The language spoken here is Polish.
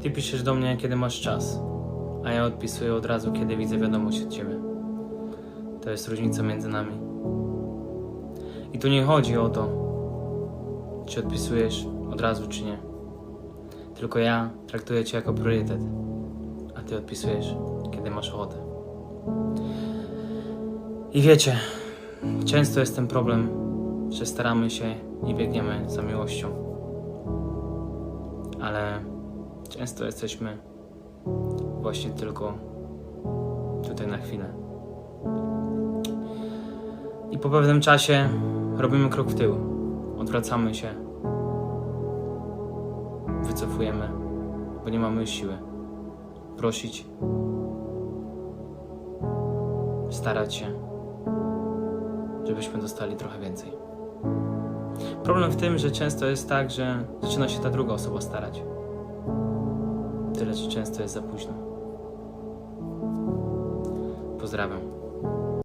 Ty piszesz do mnie, kiedy masz czas, a ja odpisuję od razu, kiedy widzę wiadomość od ciebie. To jest różnica między nami. I tu nie chodzi o to, czy odpisujesz od razu, czy nie. Tylko ja traktuję cię jako priorytet, a ty odpisujesz, kiedy masz ochotę. I wiecie, często jest ten problem, że staramy się i biegniemy za miłością. Ale często jesteśmy właśnie tylko tutaj na chwilę. I po pewnym czasie robimy krok w tył, odwracamy się, wycofujemy, bo nie mamy siły prosić, starać się, żebyśmy dostali trochę więcej. Problem w tym, że często jest tak, że zaczyna się ta druga osoba starać. Że często jest za późno. Pozdrawiam.